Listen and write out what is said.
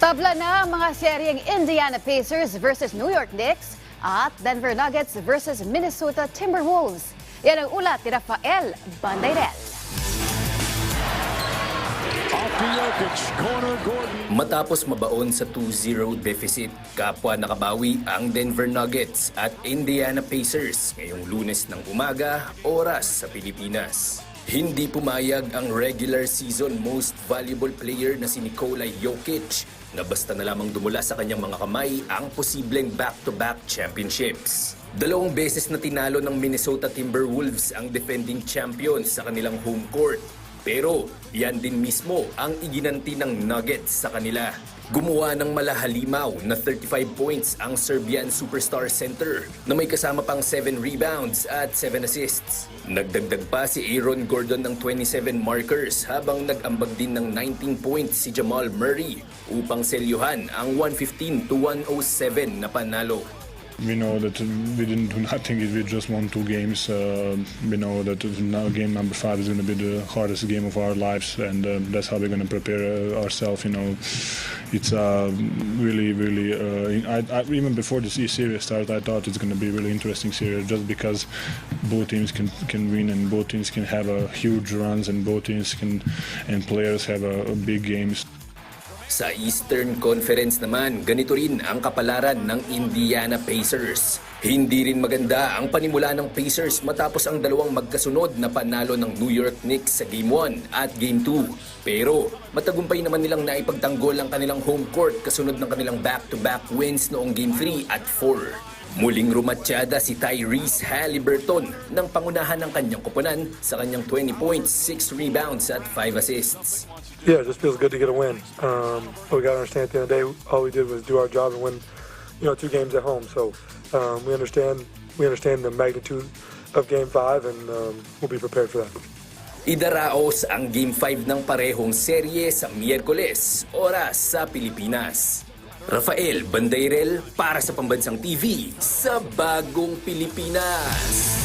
Tabla na ang mga seryeng Indiana Pacers versus New York Knicks at Denver Nuggets versus Minnesota Timberwolves. Yan ang ulat ni Rafael Bandairel. Matapos mabaon sa 2-0 deficit, kapwa nakabawi ang Denver Nuggets at Indiana Pacers ngayong lunes ng umaga, oras sa Pilipinas. Hindi pumayag ang regular season most valuable player na si Nikola Jokic na basta na lamang dumula sa kanyang mga kamay ang posibleng back-to-back championships. Dalawang beses na tinalo ng Minnesota Timberwolves ang defending champions sa kanilang home court pero yan din mismo ang iginanti ng Nuggets sa kanila. Gumawa ng malahalimaw na 35 points ang Serbian superstar center na may kasama pang 7 rebounds at 7 assists. Nagdagdag pa si Aaron Gordon ng 27 markers habang nag-ambag din ng 19 points si Jamal Murray upang selyuhan ang 115 to 107 na panalo. We know that we didn't do nothing. We just won two games. Uh, we know that now game number five is going to be the hardest game of our lives, and uh, that's how we're going to prepare uh, ourselves. You know, it's uh, really, really. Uh, I, I, even before this series started, I thought it's going to be a really interesting series, just because both teams can can win and both teams can have a huge runs and both teams can and players have a, a big games. Sa Eastern Conference naman, ganito rin ang kapalaran ng Indiana Pacers. Hindi rin maganda ang panimula ng Pacers matapos ang dalawang magkasunod na panalo ng New York Knicks sa Game 1 at Game 2. Pero matagumpay naman nilang naipagtanggol ang kanilang home court kasunod ng kanilang back-to-back wins noong Game 3 at 4. Muling rumatsyada si Tyrese Halliburton ng pangunahan ng kanyang koponan sa kanyang 20 points, 6 rebounds at 5 assists. Yeah, it just feels good to get a win. Um, but we got to understand at the end of the day, all we did was do our job and win, you know, two games at home. So um, we understand we understand the magnitude of Game Five, and um, we'll be prepared for that. Idaraos ang Game 5 ng parehong serye sa Miyerkules, oras sa Pilipinas. Rafael Bandairel para sa Pambansang TV sa Bagong Pilipinas.